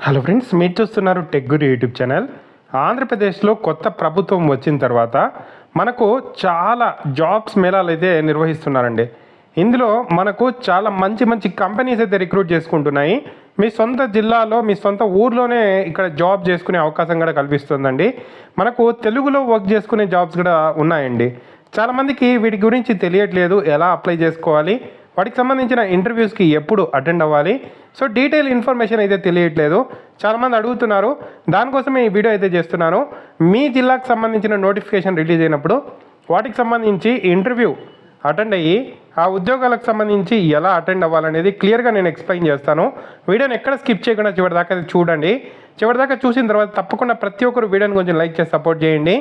Hello friends మీరు చూస్తున్నారు tech గురి యూట్యూబ్ ఛానల్ ఆంధ్రప్రదేశ్లో కొత్త ప్రభుత్వం వచ్చిన తర్వాత మనకు చాలా జాబ్స్ మేళాలు అయితే నిర్వహిస్తున్నారండి. ఇందులో మనకు చాలా మంచి మంచి కంపెనీస్ అయితే రిక్రూట్ చేసుకుంటున్నాయి. మీ సొంత జిల్లాలో మీ సొంత ఊర్లోనే ఇక్కడ జాబ్ చేసుకునే అవకాశం కూడా కల్పిస్తుందండి. మనకు తెలుగులో వర్క్ చేసుకునే జాబ్స్ కూడా ఉన్నాయండి. చాలామందికి వీటి గురించి తెలియట్లేదు ఎలా అప్లై చేసుకోవాలి వాటికి సంబంధించిన ఇంటర్వ్యూస్కి ఎప్పుడు అటెండ్ అవ్వాలి సో డీటెయిల్ ఇన్ఫర్మేషన్ అయితే తెలియట్లేదు. చాలామంది అడుగుతున్నారు. దానికోసమే ఈ వీడియో అయితే చేస్తున్నాను. మీ జిల్లాకు సంబంధించిన నోటిఫికేషన్ రిలీజ్ అయినప్పుడు వాటికి సంబంధించి ఇంటర్వ్యూ అటెండ్ అయ్యి ఆ ఉద్యోగాలకు సంబంధించి ఎలా అటెండ్ అవ్వాలనేది క్లియర్గా నేను ఎక్స్ప్లెయిన్ చేస్తాను. వీడియోని ఎక్కడ స్కిప్ చేయకుండా చివరిదాకా అది చూడండి. చివరిదాకా చూసిన తర్వాత తప్పకుండా ప్రతి ఒక్కరు వీడియోని కొంచెం లైక్ చేసి సపోర్ట్ చేయండి.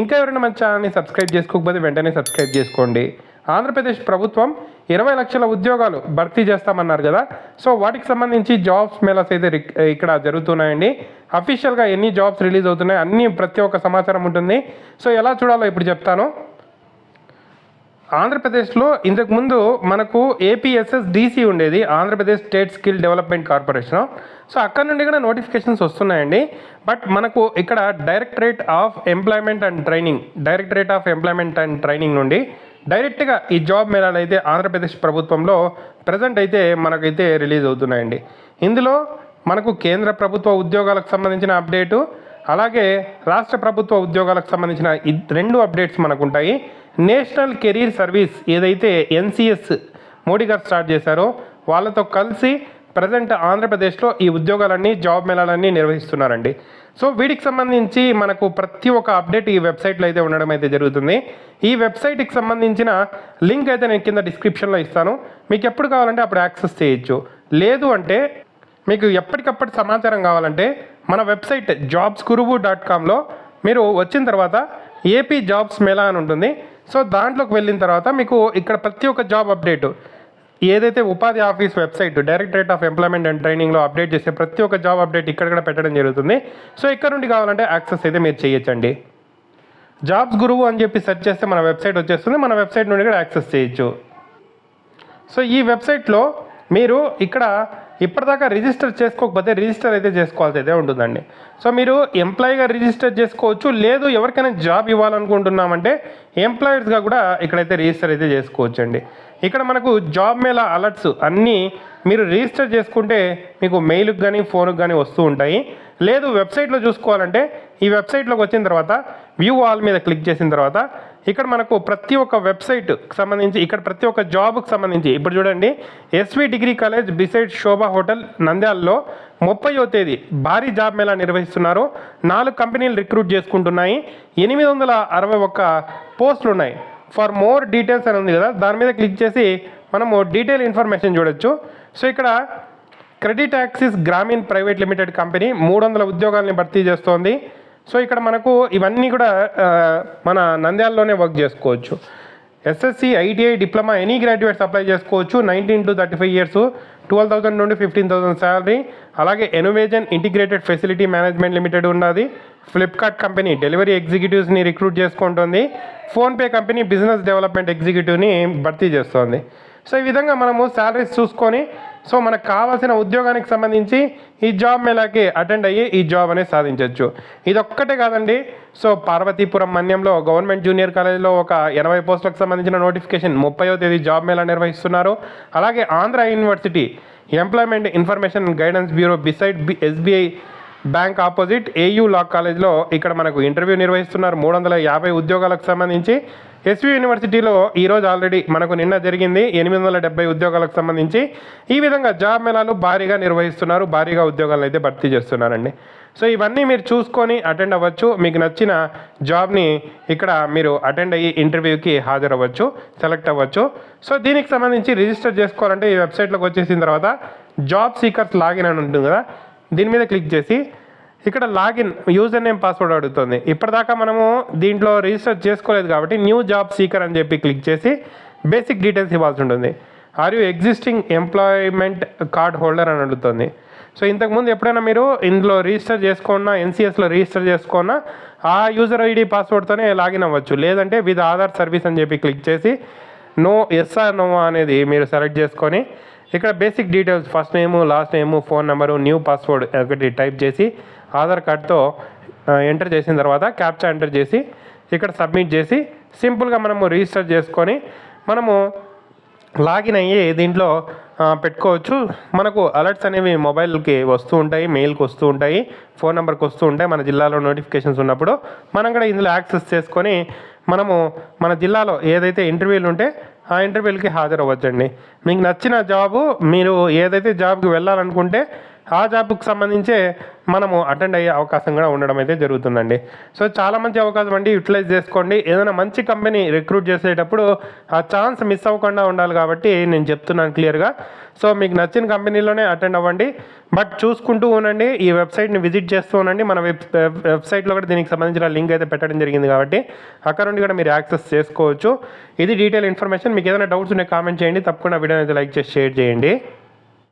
ఇంకా ఎవరైనా మన ఛానల్ని సబ్స్క్రైబ్ చేసుకోకపోతే వెంటనే సబ్స్క్రైబ్ చేసుకోండి. ఆంధ్రప్రదేశ్ ప్రభుత్వం ఇరవై లక్షల ఉద్యోగాలు భర్తీ చేస్తామన్నారు కదా. సో వాటికి సంబంధించి జాబ్స్ మేళాస్ అయితే రిక్- ఇక్కడ జరుగుతున్నాయండి. అఫీషియల్గా ఎన్ని జాబ్స్ రిలీజ్ అవుతున్నాయి అన్ని ప్రతి ఒక్క సమాచారం ఉంటుంది. సో ఎలా చూడాలో ఇప్పుడు చెప్తాను. ఆంధ్రప్రదేశ్లో ఇంతకుముందు మనకు ఏపీఎస్ఎస్ డీసీ ఉండేది Andhra Pradesh state skill development corporation so అక్కడ నుండి కూడా నోటిఫికేషన్స్ వస్తున్నాయండి. బట్ మనకు ఇక్కడ directorate of employment and training directorate of employment and training నుండి డైరెక్ట్గా ఈ జాబ్ మేళాలు అయితే ఆంధ్రప్రదేశ్ ప్రభుత్వంలో ప్రజెంట్ అయితే మనకైతే రిలీజ్ అవుతున్నాయండి. ఇందులో మనకు కేంద్ర ప్రభుత్వ ఉద్యోగాలకు సంబంధించిన అప్డేటు అలాగే రాష్ట్ర ప్రభుత్వ ఉద్యోగాలకు సంబంధించిన రెండు అప్డేట్స్ మనకు ఉంటాయి నేషనల్ కెరీర్ సర్వీస్ ఏదైతే ఎన్సిఎస్ మోడీ గారు స్టార్ట్ చేశారో వాళ్ళతో కలిసి ప్రజెంట్ ఆంధ్రప్రదేశ్లో ఈ ఉద్యోగాలన్నీ జాబ్ మేళాలన్నీ నిర్వహిస్తున్నారండి. సో వీటికి సంబంధించి మనకు ప్రతి ఒక్క అప్డేట్ ఈ వెబ్సైట్లో అయితే ఉండడం అయితే జరుగుతుంది. ఈ వెబ్సైట్కి సంబంధించిన లింక్ అయితే నేను కింద డిస్క్రిప్షన్లో ఇస్తాను. మీకు ఎప్పుడు కావాలంటే అప్పుడు యాక్సెస్ చేయొచ్చు. లేదు అంటే మీకు ఎప్పటికప్పటి సమాచారం కావాలంటే మన వెబ్సైట్ జాబ్స్ గురువు డాట్ కామ్లో మీరు వచ్చిన తర్వాత ఏపీ జాబ్స్ మేళా అని ఉంటుంది. సో దాంట్లోకి వెళ్ళిన తర్వాత మీకు ఇక్కడ ప్రతి ఒక్క జాబ్ అప్డేట్ ఏదైతే ఉపాధి office website directorate of employment and ట్రైనింగ్లో అప్డేట్ చేసే ప్రతి ఒక్క జాబ్ అప్డేట్ ఇక్కడ కూడా పెట్టడం జరుగుతుంది. సో ఇక్కడ నుండి కావాలంటే యాక్సెస్ అయితే మీరు చేయొచ్చండి. జాబ్స్ గురువు అని చెప్పి సెర్చ్ చేస్తే మన వెబ్సైట్ వచ్చేస్తుంది. మన వెబ్సైట్ నుండి కూడా యాక్సెస్ చేయొచ్చు. సో ఈ వెబ్సైట్లో మీరు ఇక్కడ ఇప్పటిదాకా రిజిస్టర్ చేసుకోకపోతే రిజిస్టర్ అయితే చేసుకోవాల్సి అయితే ఉంటుందండి. సో మీరు ఎంప్లాయీగా రిజిస్టర్ చేసుకోవచ్చు. లేదు ఎవరికైనా జాబ్ ఇవ్వాలనుకుంటున్నామంటే ఎంప్లాయర్స్గా కూడా ఇక్కడైతే రిజిస్టర్ అయితే చేసుకోవచ్చు అండి ఇక్కడ మనకు జాబ్ మేళ అలర్ట్స్ అన్నీ మీరు రిజిస్టర్ చేసుకుంటే మీకు మెయిల్కి కానీ ఫోన్కి కానీ వస్తూ ఉంటాయి. లేదు వెబ్సైట్లో చూసుకోవాలంటే ఈ వెబ్సైట్లోకి వచ్చిన తర్వాత వ్యూ ఆల్ మీద క్లిక్ చేసిన తర్వాత ఇక్కడ మనకు ప్రతి ఒక్క వెబ్సైట్కి సంబంధించి ఇక్కడ ప్రతి ఒక్క జాబ్కి సంబంధించి ఇప్పుడు చూడండి SV degree college beside Shobha hotel నంద్యాలలో ముప్పయో తేదీ భారీ జాబ్ మేళా నిర్వహిస్తున్నారు. నాలుగు కంపెనీలు రిక్రూట్ చేసుకుంటున్నాయి. ఎనిమిది వందల అరవై ఒక్క పోస్టులు ఉన్నాయి. ఫర్ మోర్ డీటెయిల్స్ అని ఉంది కదా దాని మీద క్లిక్ చేసి మనము డీటెయిల్ ఇన్ఫర్మేషన్ చూడొచ్చు. సో ఇక్కడ credit access Grameen private limited company మూడు వందల ఉద్యోగాల్ని భర్తీ చేస్తోంది. సో ఇక్కడ మనకు ఇవన్నీ కూడా మన నంద్యాలలోనే వర్క్ చేసుకోవచ్చు. SSC ITI diploma any graduates apply చేసుకోవచ్చు. Nineteen to thirty five years twelve thousand నుండి ఫిఫ్టీన్ థౌసండ్ శాలరీ అలాగే innovation integrated facility management limited ఉన్నది. ఫ్లిప్కార్ట్ కంపెనీ డెలివరీ ఎగ్జిక్యూటివ్స్ని రిక్రూట్ చేసుకుంటుంది. ఫోన్పే కంపెనీ బిజినెస్ డెవలప్మెంట్ ఎగ్జిక్యూటివ్ని భర్తీ చేస్తోంది. సో ఈ విధంగా మనము శాలరీస్ చూసుకొని సో మనకు కావాల్సిన ఉద్యోగానికి సంబంధించి ఈ జాబ్ మేళాకి అటెండ్ అయ్యి ఈ జాబ్ అనేది సాధించవచ్చు ఇది ఒక్కటే కాదండి. సో పార్వతీపురం మన్యంలో గవర్నమెంట్ జూనియర్ కాలేజీలో ఒక ఎనభై పోస్టులకు సంబంధించిన నోటిఫికేషన్ ముప్పైవ తేదీ జాబ్ మేళా నిర్వహిస్తున్నారు. అలాగే Andhra university employment information guidance bureau beside B SBI bank opposite AU law కాలేజ్లో ఇక్కడ మనకు ఇంటర్వ్యూ నిర్వహిస్తున్నారు. మూడు వందల యాభై ఉద్యోగాలకు సంబంధించి ఎస్వి యూనివర్సిటీలో ఈరోజు ఆల్రెడీ మనకు నిన్న జరిగింది. ఎనిమిది వందల డెబ్బై ఉద్యోగాలకు సంబంధించి ఈ విధంగా జాబ్ మేళాలు భారీగా నిర్వహిస్తున్నారు. భారీగా ఉద్యోగాలను అయితే భర్తీ చేస్తున్నారండి. సో ఇవన్నీ మీరు చూసుకొని అటెండ్ అవ్వచ్చు. మీకు నచ్చిన జాబ్ని ఇక్కడ మీరు అటెండ్ అయ్యి ఇంటర్వ్యూకి హాజరవ్వచ్చు సెలెక్ట్ అవ్వచ్చు. సో దీనికి సంబంధించి రిజిస్టర్ చేసుకోవాలంటే ఈ వెబ్సైట్లోకి వచ్చేసిన తర్వాత జాబ్ సీకర్స్ లాగిన్ అని ఉంటుంది కదా. దీని మీద క్లిక్ చేసి ఇక్కడ లాగిన్ యూజర్ నేమ్ పాస్వర్డ్ అడుగుతుంది. ఇప్పటిదాకా మనము దీంట్లో రిజిస్టర్ చేసుకోలేదు కాబట్టి న్యూ జాబ్ సీకర్ అని చెప్పి క్లిక్ చేసి బేసిక్ డీటెయిల్స్ ఇవ్వాల్సి ఉంటుంది. Are you existing employment card holder అని అడుగుతుంది. సో ఇంతకుముందు ఎప్పుడైనా మీరు ఇందులో రిజిస్టర్ చేసుకున్నా ఎన్సిఎస్లో రిజిస్టర్ చేసుకున్నా ఆ యూజర్ ఐడి పాస్వర్డ్తోనే లాగిన్ అవ్వచ్చు. లేదంటే విత్ ఆధార్ సర్వీస్ అని చెప్పి క్లిక్ చేసి నో ఎస్ఆర్ నో అనేది మీరు సెలెక్ట్ చేసుకొని ఇక్కడ basic details first name last name phone number new password ఒకటి టైప్ చేసి ఆధార్ కార్డ్తో ఎంటర్ చేసిన తర్వాత క్యాప్చా ఎంటర్ చేసి ఇక్కడ సబ్మిట్ చేసి సింపుల్గా మనము రిజిస్టర్ చేసుకొని మనము లాగిన్ అయ్యి దీంట్లో పెట్టుకోవచ్చు. మనకు అలర్ట్స్ అనేవి మొబైల్కి వస్తూ ఉంటాయి మెయిల్కి వస్తూ ఉంటాయి ఫోన్ నెంబర్కి వస్తూ ఉంటాయి. మన జిల్లాలో నోటిఫికేషన్స్ ఉన్నప్పుడు మనం కూడా ఇందులో యాక్సెస్ చేసుకొని మనము మన జిల్లాలో ఏదైతే ఇంటర్వ్యూలు ఉంటే ఆ ఇంటర్వ్యూలకి హాజరవ్వచ్చండి. మీకు నచ్చిన జాబు మీరు ఏదైతే జాబ్కి వెళ్ళాలనుకుంటే ఆ జాబ్కు సంబంధించే మనము అటెండ్ అయ్యే అవకాశం కూడా ఉండడం అయితే జరుగుతుందండి. సో చాలా మంచి అవకాశం అండి. యూటిలైజ్ చేసుకోండి. ఏదైనా మంచి కంపెనీ రిక్రూట్ చేసేటప్పుడు ఆ ఛాన్స్ మిస్ అవ్వకుండా ఉండాలి కాబట్టి నేను చెప్తున్నాను క్లియర్గా సో మీకు నచ్చిన కంపెనీలోనే అటెండ్ అవ్వండి. బట్ చూసుకుంటూ ఉండండి. ఈ వెబ్సైట్ని విజిట్ చేస్తూ ఉండండి. మన వెబ్ వెబ్సైట్లో కూడా దీనికి సంబంధించిన లింక్ అయితే పెట్టడం జరిగింది కాబట్టి అక్కడ నుండి కూడా మీరు యాక్సెస్ చేసుకోవచ్చు. ఇది డీటెయిల్ ఇన్ఫర్మేషన్ మీకు ఏదైనా డౌట్స్ ఉంటే కామెంట్ చేయండి. తప్పకుండా వీడియోని అయితే లైక్ చేసి షేర్ చేయండి.